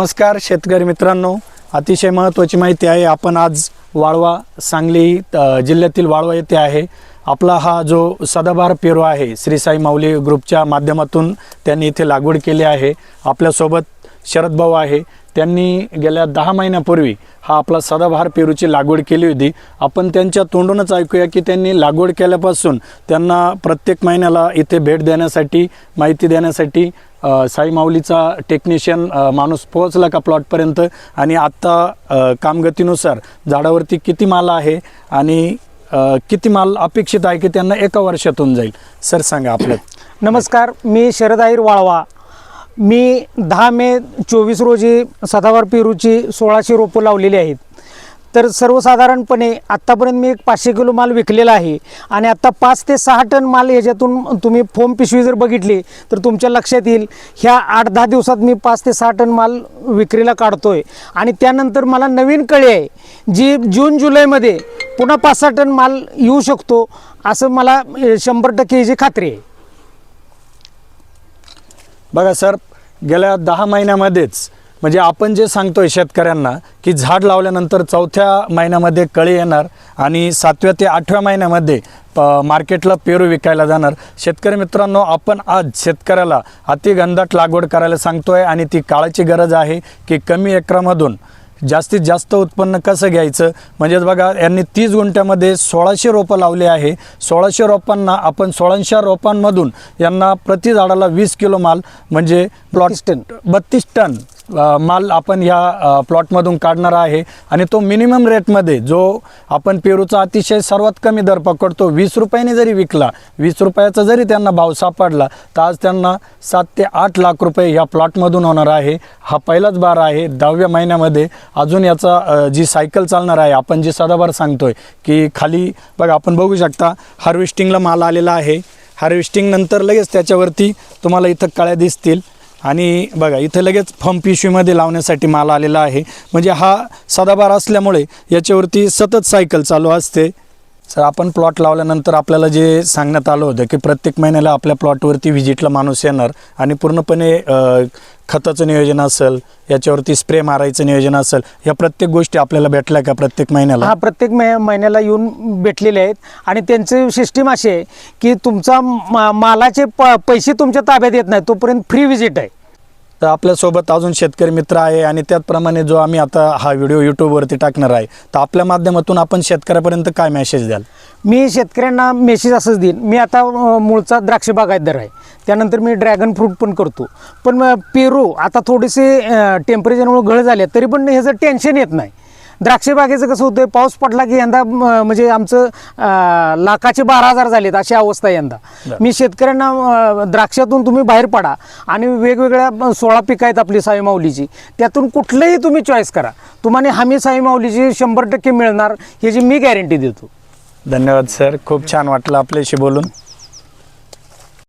नमस्कार शेतकरी मित्रांनो. अतिशय महत्त्वाची माहिती आहे आपण आज वाळवा सांगली जिल्ह्यातील वाळवा येथे आहे. आपला हा जो सदाबहार पेरू आहे श्री साई माऊली ग्रुपच्या माध्यमातून त्यांनी इथे लागवड केली आहे. आपल्यासोबत शरद भाऊ आहे. त्यांनी गेल्या दहा महिन्यापूर्वी हा आपला सदाबहार पेरूची लागवड केली होती. आपण त्यांच्या तोंडूनच ऐकूया की त्यांनी लागवड केल्यापासून त्यांना प्रत्येक महिन्याला इथे भेट देण्यासाठी माहिती देण्यासाठी साई माऊलीचा टेक्निशियन माणूस पोहोचला का प्लॉटपर्यंत आणि आत्ता कामगतीनुसार झाडावरती किती माल आहे आणि किती माल अपेक्षित आहे की त्यांना एका वर्षातून जाईल? सर सांगा आपलं. नमस्कार मी शरद आहिर वाळवा मी दहा मे चोवीस रोजी सदावर पेरूची सोळाशे रोपं लावलेली आहेत. तर सर्वसाधारणपणे आत्तापर्यंत मी एक पाचशे किलो माल विकलेला आहे आणि आत्ता पाच ते सहा टन माल याच्यातून तुम्ही फोम पिशवी जर बघितली तर तुमच्या लक्षात येईल ह्या आठ दहा दिवसात मी पाच ते सहा टन माल विक्रीला काढतो आहे आणि त्यानंतर मला नवीन कळी आहे जी जून जुलैमध्ये पुन्हा पाच सहा टन माल येऊ शकतो असं मला शंभर टक्के ह्याची खात्री आहे. बघा सर गेल्या दहा महिन्यामध्येच म्हणजे आपण जे सांगतोय शेतकऱ्यांना की झाड लावल्यानंतर चौथ्या महिन्यामध्ये कळी येणार आणि सातव्या ते आठव्या महिन्यामध्ये प मार्केटला पेरू विकायला जाणार. शेतकरी मित्रांनो आपण आज शेतकऱ्याला अतिगंधाट लागवड करायला सांगतोय आणि ती काळाची गरज आहे की कमी एकरामधून जास्तीत जास्त उत्पन्न कसं घ्यायचं? म्हणजेच बघा यांनी तीस गुंठ्यामध्ये सोळाशे रोपं लावले आहे. सोळाशे रोपांना आपण सोळाशे रोपांमधून यांना प्रति झाडाला वीस किलो माल म्हणजे प्लॉट 32 टन. बत्तीस टन. माल आपण ह्या प्लॉटमधून काढणार आहे. आणि तो मिनिमम रेटमध्ये जो आपण पेरूचा अतिशय सर्वात कमी दर पकडतो वीस रुपयाने जरी विकला वीस रुपयाचा जरी त्यांना भाव सापडला तर आज त्यांना सात ते आठ लाख रुपये ह्या प्लॉटमधून होणार आहे. हा पहिलाच बार आहे दहाव्या महिन्यामध्ये. अजून याचा जी सायकल चालणार आहे आपण जी सदाबार सांगतोय की खाली बघा आपण बघू शकता हार्वेस्टिंगला माल आलेला आहे. हार्वेस्टिंगनंतर लगेच त्याच्यावरती तुम्हाला इथं कळ्या दिसतील. आणि बघा इथं लगेच फम पिशवीमध्ये लावण्यासाठी माल आलेला आहे. म्हणजे हा सदाबार असल्यामुळे याच्यावरती सतत सायकल चालू असते. सर आपण प्लॉट लावल्यानंतर आपल्याला जे सांगण्यात आलं होतं की प्रत्येक महिन्याला आपल्या प्लॉटवरती व्हिजिटला माणूस येणार आणि पूर्णपणे खताचं नियोजन असेल याच्यावरती स्प्रे मारायचं नियोजन असेल या प्रत्येक गोष्टी आपल्याला भेटल्या का प्रत्येक महिन्याला? हा प्रत्येक महि महिन्याला येऊन भेटलेले आहेत. आणि त्यांचे सिस्टीम अशी आहे की तुमचा मा- मालाचे प पैसे तुमच्या ताब्यात येत नाही तोपर्यंत फ्री व्हिजिट आहे. तर आपल्यासोबत अजून शेतकरी मित्र आहे आणि त्याचप्रमाणे जो आम्ही आता हा व्हिडिओ यूट्यूबवरती टाकणार आहे तर आपल्या माध्यमातून आपण शेतकऱ्यापर्यंत काय मेसेज द्याल? मी शेतकऱ्यांना मेसेज असंच देईन. मी आता मूळचा द्राक्ष बागायतदार आहे. त्यानंतर मी ड्रॅगन फ्रूट पण करतो. पण पेरू आता थोडेसे टेम्परेचरमुळे घळ झाले तरी पण ह्याचं टेन्शन येत नाही. द्राक्ष बागेचं कसं होतं पाऊस पडला की यंदा म्हणजे आमचं लाखाचे बारा हजार झालेत अशी अवस्था आहे यंदा. मी शेतकऱ्यांना द्राक्षातून तुम्ही बाहेर पडा आणि वेगवेगळ्या सोळा पिकं आहेत आपली साई माऊलीची. त्यातून कुठलंही तुम्ही चॉईस करा. तुम्हाला हमी साई माऊलीची शंभर टक्के मिळणार ह्याची मी गॅरंटी देतो. धन्यवाद सर खूप छान वाटलं आपल्याशी बोलून.